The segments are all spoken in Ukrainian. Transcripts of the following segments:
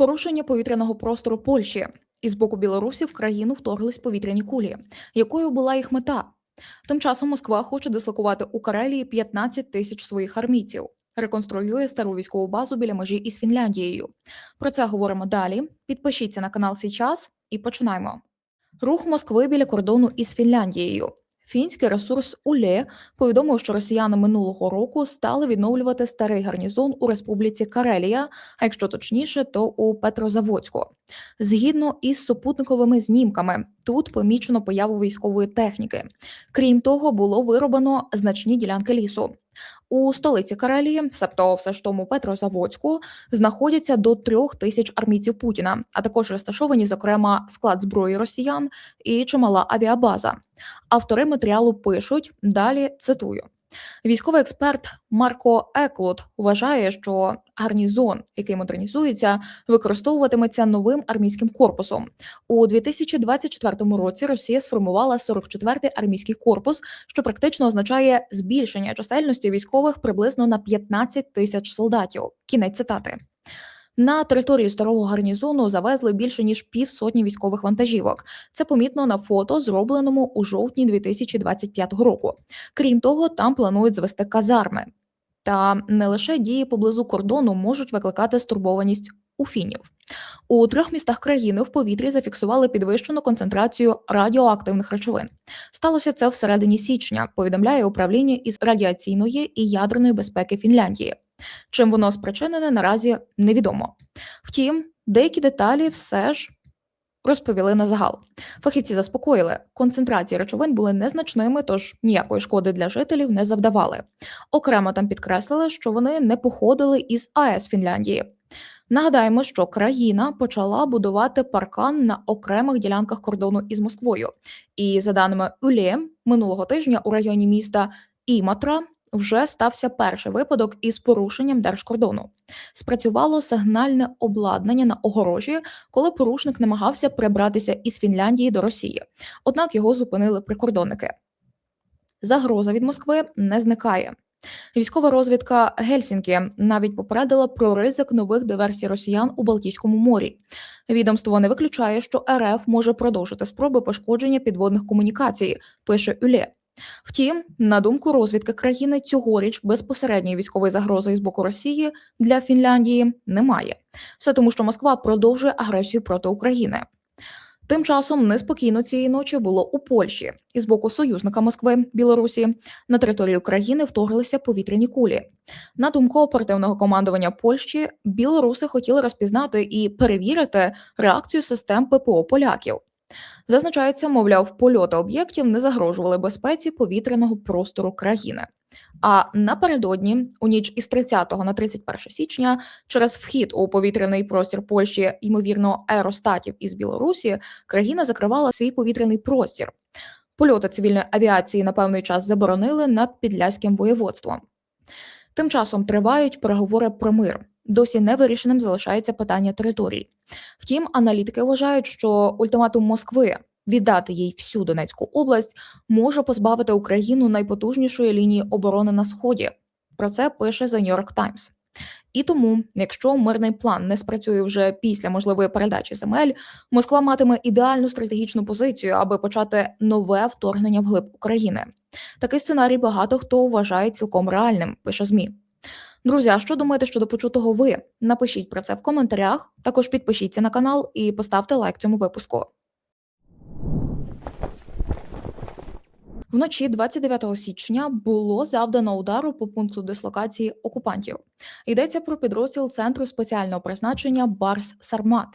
Порушення повітряного простору Польщі. Із боку Білорусі в країну вторглись повітряні кулі. Якою була їх мета? Тим часом Москва хоче дислокувати у Карелії 15 тисяч своїх армійців. Реконструює стару військову базу біля межі із Фінляндією. Про це говоримо далі. Підпишіться на канал Січас і починаємо. Рух Москви біля кордону із Фінляндією. Фінський ресурс УЛЕ повідомив, що росіяни минулого року стали відновлювати старий гарнізон у республіці Карелія, а якщо точніше, то у Петрозаводську. Згідно із супутниковими знімками, тут помічено появу військової техніки. Крім того, було вироблено значні ділянки лісу. У столиці Карелії, себто все ж тому Петрозаводську, знаходяться до трьох тисяч армійців Путіна, а також розташовані, зокрема, склад зброї росіян і чимала авіабаза. Автори матеріалу пишуть далі. Цитую. Військовий експерт Марко Еклот вважає, що гарнізон, який модернізується, використовуватиметься новим армійським корпусом. У 2024 році Росія сформувала 44-й армійський корпус, що практично означає збільшення чисельності військових приблизно на 15 тисяч солдатів. Кінець цитати. На територію старого гарнізону завезли більше ніж півсотні військових вантажівок. Це помітно на фото, зробленому у жовтні 2025 року. Крім того, там планують звести казарми. Та не лише дії поблизу кордону можуть викликати стурбованість у фінів. У трьох містах країни в повітрі зафіксували підвищену концентрацію радіоактивних речовин. Сталося це всередині січня, повідомляє управління із радіаційної і ядерної безпеки Фінляндії. Чим воно спричинене, наразі невідомо. Втім, деякі деталі все ж розповіли на загал. Фахівці заспокоїли, концентрації речовин були незначними, тож ніякої шкоди для жителів не завдавали. Окремо там підкреслили, що вони не походили із АЕС Фінляндії. Нагадаємо, що країна почала будувати паркан на окремих ділянках кордону із Москвою. І за даними УЛЄ, минулого тижня у районі міста Іматра вже стався перший випадок із порушенням держкордону. Спрацювало сигнальне обладнання на огорожі, коли порушник намагався перебратися із Фінляндії до Росії. Однак його зупинили прикордонники. Загроза від Москви не зникає. Військова розвідка Гельсінкі навіть попередила про ризик нових диверсій росіян у Балтійському морі. Відомство не виключає, що РФ може продовжити спроби пошкодження підводних комунікацій, пише ЮЛЄ. Втім, на думку розвідки країни, цьогоріч безпосередньої військової загрози з боку Росії для Фінляндії немає. Все тому, що Москва продовжує агресію проти України. Тим часом неспокійно цієї ночі було у Польщі і з боку союзника Москви Білорусі на територію країни вторглися повітряні кулі. На думку оперативного командування Польщі, білоруси хотіли розпізнати і перевірити реакцію систем ППО поляків. Зазначається, мовляв, польоти об'єктів не загрожували безпеці повітряного простору країни. А напередодні, у ніч із 30 на 31 січня, через вхід у повітряний простір Польщі, ймовірно, аеростатів із Білорусі, країна закривала свій повітряний простір. Польоти цивільної авіації на певний час заборонили над Підляським воєводством. Тим часом тривають переговори про мир. Досі невирішеним залишається питання територій. Втім, аналітики вважають, що ультиматум Москви віддати їй всю Донецьку область може позбавити Україну найпотужнішої лінії оборони на сході. Про це пише The New York Times. І тому, якщо мирний план не спрацює вже після можливої передачі земель, Москва матиме ідеальну стратегічну позицію, аби почати нове вторгнення вглиб України. Такий сценарій багато хто вважає цілком реальним, пише змі. Друзі, а що думаєте щодо почутого ви? Напишіть про це в коментарях. Також підпишіться на канал і поставте лайк цьому випуску. Вночі 29 січня було завдано удару по пункту дислокації окупантів. Йдеться про підрозділ центру спеціального призначення Барс Сармат.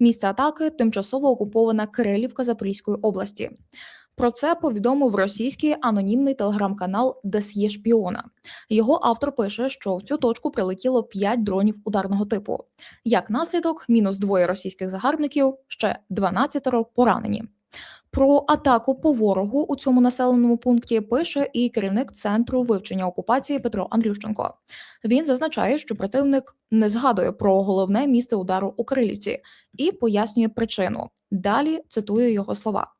Місце атаки тимчасово окупована Кирилівка Запорізької області. Про це повідомив російський анонімний телеграм-канал Десьє Шпіона. Його автор пише, що в цю точку прилетіло 5 дронів ударного типу. Як наслідок, мінус двоє російських загарбників, ще 12 поранені. Про атаку по ворогу у цьому населеному пункті пише і керівник центру вивчення окупації Петро Андрющенко. Він зазначає, що противник не згадує про головне місце удару у Кирилівці і пояснює причину. Далі цитую його слова.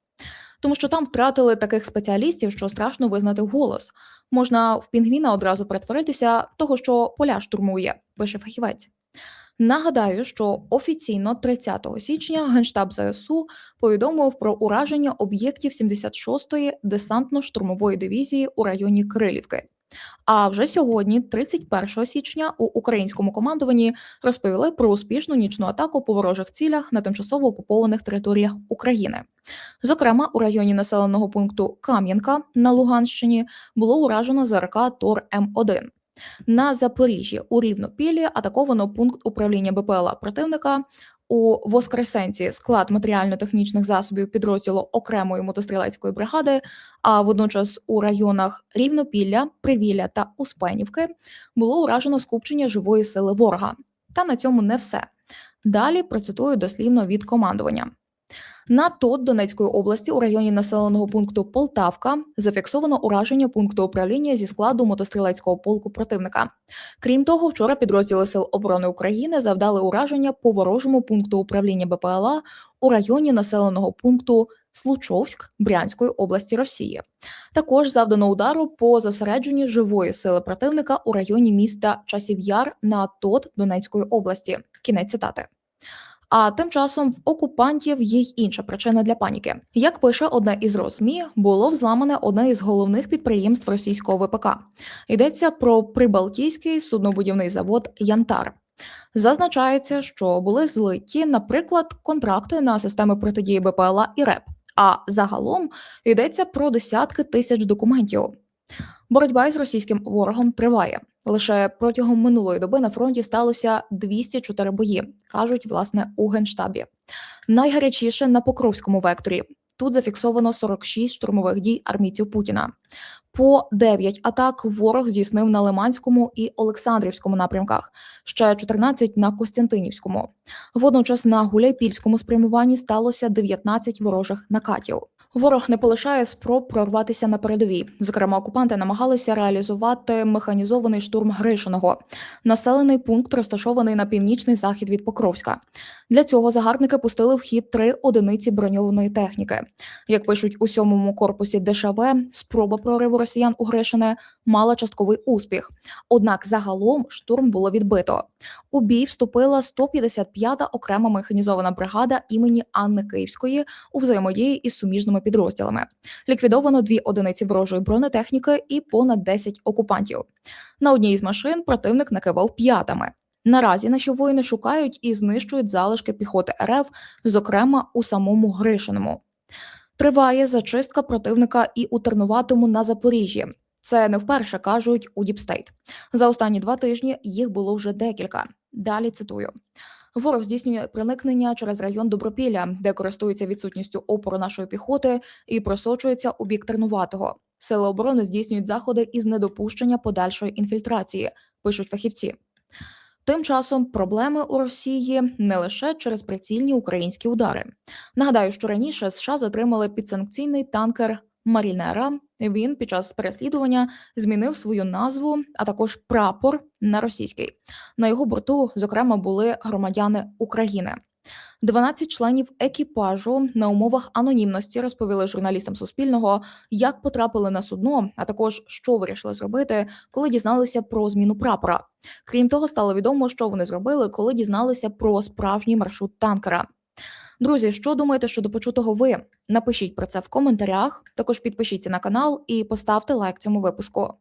Тому що там втратили таких спеціалістів, що страшно визнати голос. Можна в пінгвіна одразу перетворитися того, що поля штурмує, пише фахівець. Нагадаю, що офіційно 30 січня Генштаб ЗСУ повідомив про ураження об'єктів 76-ї десантно-штурмової дивізії у районі Крилівки. А вже сьогодні, 31 січня, у українському командуванні розповіли про успішну нічну атаку по ворожих цілях на тимчасово окупованих територіях України. Зокрема, у районі населеного пункту Кам'янка на Луганщині було уражено ЗРК Тор М1. На Запоріжжі у Рівнопіллі атаковано пункт управління БПЛА противника. У Воскресенці склад матеріально-технічних засобів підрозділу окремої мотострілецької бригади. А водночас у районах Рівнопілля, Привілля та Успенівки було уражено скупчення живої сили ворога. Та на цьому не все. Далі процитую дослівно від командування. На ТОТ Донецької області у районі населеного пункту Полтавка зафіксовано ураження пункту управління зі складу мотострілецького полку противника. Крім того, вчора підрозділи Сил оборони України завдали ураження по ворожому пункту управління БПЛА у районі населеного пункту Случовськ Брянської області Росії. Також завдано удару по зосередженні живої сили противника у районі міста Часів'яр на ТОТ Донецької області. Кінець цитати. А тим часом в окупантів є й інша причина для паніки. Як пише одне із РосМІ, було взламане одне із головних підприємств російського ВПК. Йдеться про Прибалтійський суднобудівний завод Янтар. Зазначається, що були злиті, наприклад, контракти на системи протидії БПЛА і РЕП. А загалом йдеться про десятки тисяч документів. Боротьба із російським ворогом триває. Лише протягом минулої доби на фронті сталося 204 бої, кажуть власне у генштабі. Найгарячіше на Покровському векторі. Тут зафіксовано 46 штурмових дій армійців Путіна. По 9 атак ворог здійснив на Лиманському і Олександрівському напрямках, ще 14 на Костянтинівському. Водночас на Гуляйпільському спрямуванні сталося 19 ворожих накатів. Ворог не полишає спроб прорватися на передовій. Зокрема, окупанти намагалися реалізувати механізований штурм Гришиного, населений пункт, розташований на північний захід від Покровська. Для цього загарбники пустили в хід три одиниці броньованої техніки. Як пишуть у сьомому корпусі ДШВ, спроба прориву росіян у Гришине мала частковий успіх. Однак загалом штурм було відбито. У бій вступила 155-та окрема механізована бригада імені Анни Київської у взаємодії із суміжними підрозділами. Ліквідовано дві одиниці ворожої бронетехніки і понад 10 окупантів. На одній із машин противник накивав п'ятами. Наразі наші воїни шукають і знищують залишки піхоти РФ, зокрема у самому Гришиному. Триває зачистка противника і у Тернуватому на Запоріжжі. Це не вперше кажуть у Діпстейт. За останні два тижні їх було вже декілька. Далі цитую. Ворог здійснює проникнення через район Добропілля, де користується відсутністю опору нашої піхоти і просочується у бік Тернуватого. Сили оборони здійснюють заходи із недопущення подальшої інфільтрації, пишуть фахівці. Тим часом проблеми у Росії не лише через прицільні українські удари. Нагадаю, що раніше США затримали підсанкційний танкер Марінера. Він під час переслідування змінив свою назву, а також прапор на російський. На його борту, зокрема, були громадяни України. 12 членів екіпажу на умовах анонімності розповіли журналістам Суспільного, як потрапили на судно, а також що вирішили зробити, коли дізналися про зміну прапора. Крім того, стало відомо, що вони зробили, коли дізналися про справжній маршрут танкера. Друзі, що думаєте щодо почутого ви? Напишіть про це в коментарях. Також підпишіться на канал і поставте лайк цьому випуску.